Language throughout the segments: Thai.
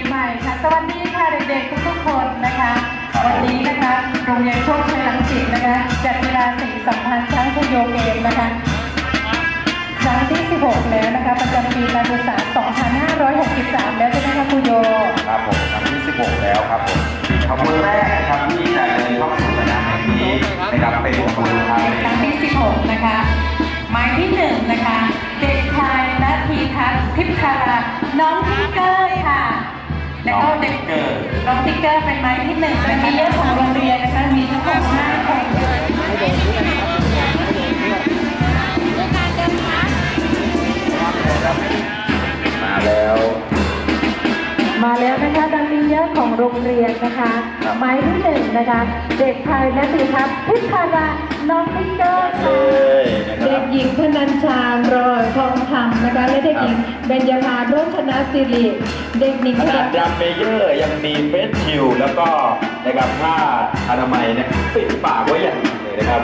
ปีใหม่ค่ะสวัสดีค่ะเด็กๆทุกๆคนนะคะ วันนี้นะคะโรงเรียนโชคชัยรังสิตนะคะจัดกีฬาสีสัมพันธ์ช้างชโยเกมนะคะครั้งที่ 16 แล้วนะคะประจำปีการศึกษา 2563 แล้วใช่ไหมคะครูโยครับผมครั้งที่ 16 แล้วครับผมขบวนแรกนะครับที่จะเดินเข้าสู่สนามแห่งนี้นะครับเป็นขบวนพาเหรครั้งที่ 16 นะคะ หมายที่ 1 นะคะ เด็กชายนาทีทัศน์ทิพย์คาราน้องทิกเกอร์ค่ะ แล้วก็เด็กเกิดน้องทิกเกอร์เป็นไม้ที่หนึ่งนะคะมีเยอะของโรงเรียนนะคะมีทั้งหมด5คนมาแล้ว มาแล้วนะคะดังลิเยอร์ของโรงเรียนนะคะครับหมายที่หนึ่งนะคะ เด็กชายนาทีทัศน์ทิพย์คาราน้องทิกเกอร์เลค่ะ หญิงพนัญชารอยทองคำนะคะ และเด็กหญิงเบญญาภาโรจนสิริ เด็กหญิงขขนายัดนดัมเมเยอร์ยังมีเฟสชิลแล้วก็นะครับผ้าอนามัยเนี่ยปิดปากไว้อย่างดีเลยนะครับ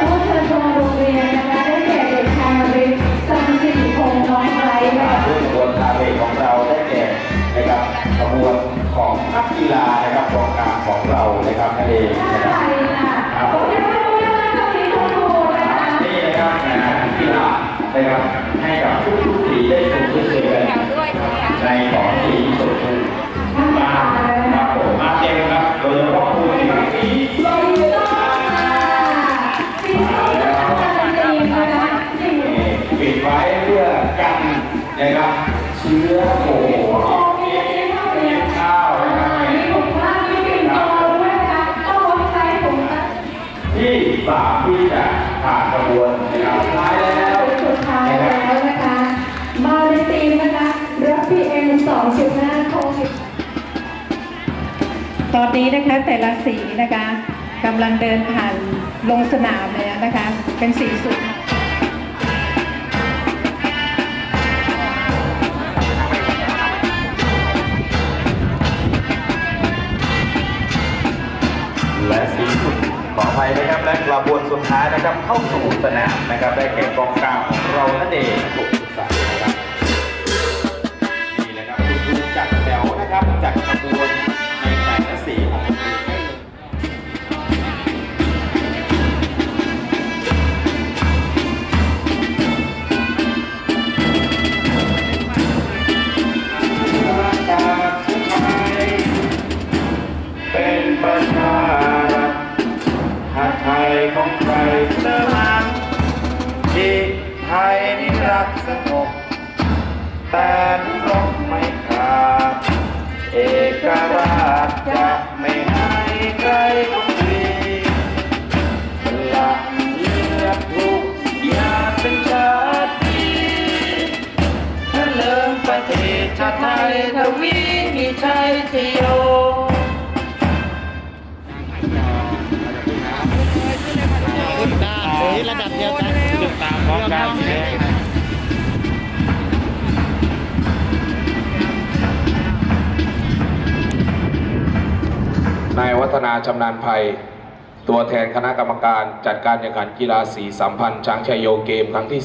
ผู้เชิญชมโรงเรียนนะคะได้แก่เด็กชายริศสันสิริพงษ์น้องไบรท์มาค่ะด้วยขบวนพาเหรดของเราได้แก่นะครับขบวนของนักกีฬานะครับกองกลางของเรานะครับนั่นเองนะครับานกีฬานะครับให้กับทุกๆสีได้ชมได้เจอกันในของสีชมพูมาครับผมมาเต็มครับโดยเฉพาะผู้ที่สีสวัสดีค่ะสีส้มนะคะสีนะคะสีปิดไว้เพื่อกันนะครับเชื้อโควิดโอเคค่ะเรียนข้าวนะครั ตอนนี้นะคะแต่ละสีนะคะกำลังเดินผ่านลงสนามเลยนะคะ เป็นสีสุดและสีสุดขออภัยนะครับและกระบวนสุดท้ายนะครับเข้าสู่สนามนะครับได้แก่กองกลางของเรานั่นเองสุขสันต์นะครับ จัดขบวนในแต่ละสีของโรงเรียนให้เลยจากสุดท้ายเป็นปัญหาถ้าไทยของใครเสนอมาที่ไทยนี่รักสงบแต่รบ ชาติไทยทวีมีชัยชโยตามสีระดับเดียวกันตามพร้อมกันนายวัฒนาชำนาญภัย ตัวแทนคณะกรรมการจัดการแข่งขันกีฬาสีสัมพันธ์ช้างชัยโยเกมครั้งที่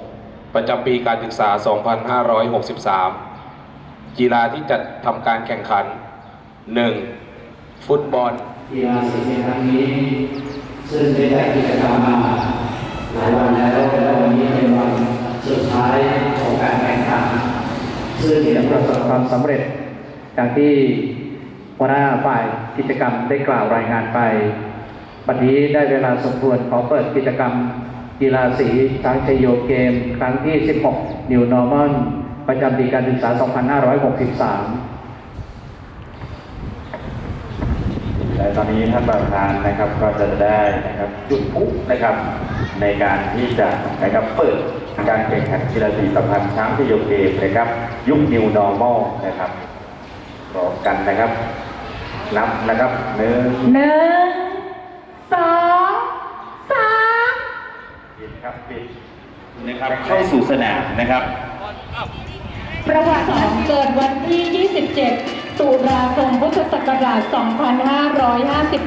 16 ประจำปีการศึกษา 2563 กีฬาที่จัดทำการแข่งขัน 1. ฟุตบอล กีฬาสีในครั้งนี้ ซึ่งได้จัดกิจกรรมมาหลายวันแล้วและวันนี้เป็นวันสุดท้ายของการแข่งขันซึ่งจะประสบความสำเร็จอย่างที่หัวหน้าฝ่ายกิจกรรมได้กล่าวรายงานไปวันนี้ได้เวลาสมควรขอเปิดกิจกรรม กีฬาสีช้างชยโยเกม ครั้งที่ 16 New Normal ประจำปีการศึกษา 2563 และตอนนี้ท่านประธานนะครับก็จะได้นะครับจุดพลุนะครับในการที่จะนะครับเปิดการแข่งขันกีฬาสีสัมพันธ์ช้างที่โยเกมนะครับ ยุค New Normal นะครับพร้อมกันนะครับ นับนะครับหนึ่งหนึ่งสองสามปิดครับปิดนะครับเข้าสู่สนามนะครับ ประวัติของเกิดวันที่ 27 ตุลาคม พุทธศักราช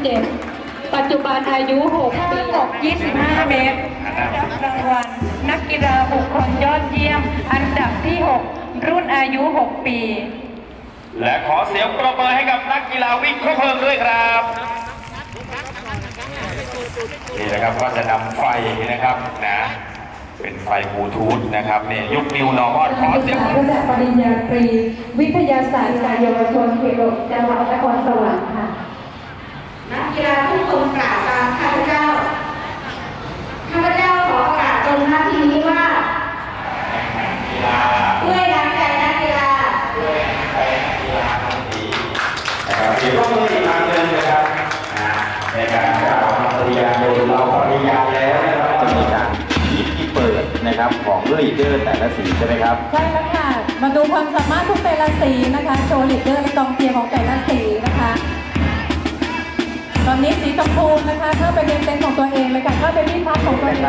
2557 ปัจจุบันอายุ 6 ปี 25 เมตรรับรางวัลนักกีฬาบุคคลยอดเยี่ยม อันดับที่ 6 รุ่นอายุ 6 ปี และขอเสียงปรบมือให้กับนักกีฬาวิ่งครบเพลิงด้วยครับนี่นะครับก็จะนำไฟนะครับนะ เป็นไฟบลูทูธนะครับเนี่ยยุคนิวนอร์มอลขอเสียงประดับปริญญาตรี วิทยาศาสตร์การเยาวชนเขตหกจังหวัดนครสวรรค์ค่ะนักกีฬาทุกคนกล่าว เดอร์แต่ละสีใช่ไหมครับ ใช่แล้วค่ะ มาดูความสามารถทุกแต่ละสีนะคะ โชว์ลีดเดอร์และกองเชียร์ของแต่ละสีนะคะ ตอนนี้สีชมพูนะคะเข้าไปเรียนเต็นท์ของตัวเองเลยค่ะเข้าไปที่พักของตัวเอง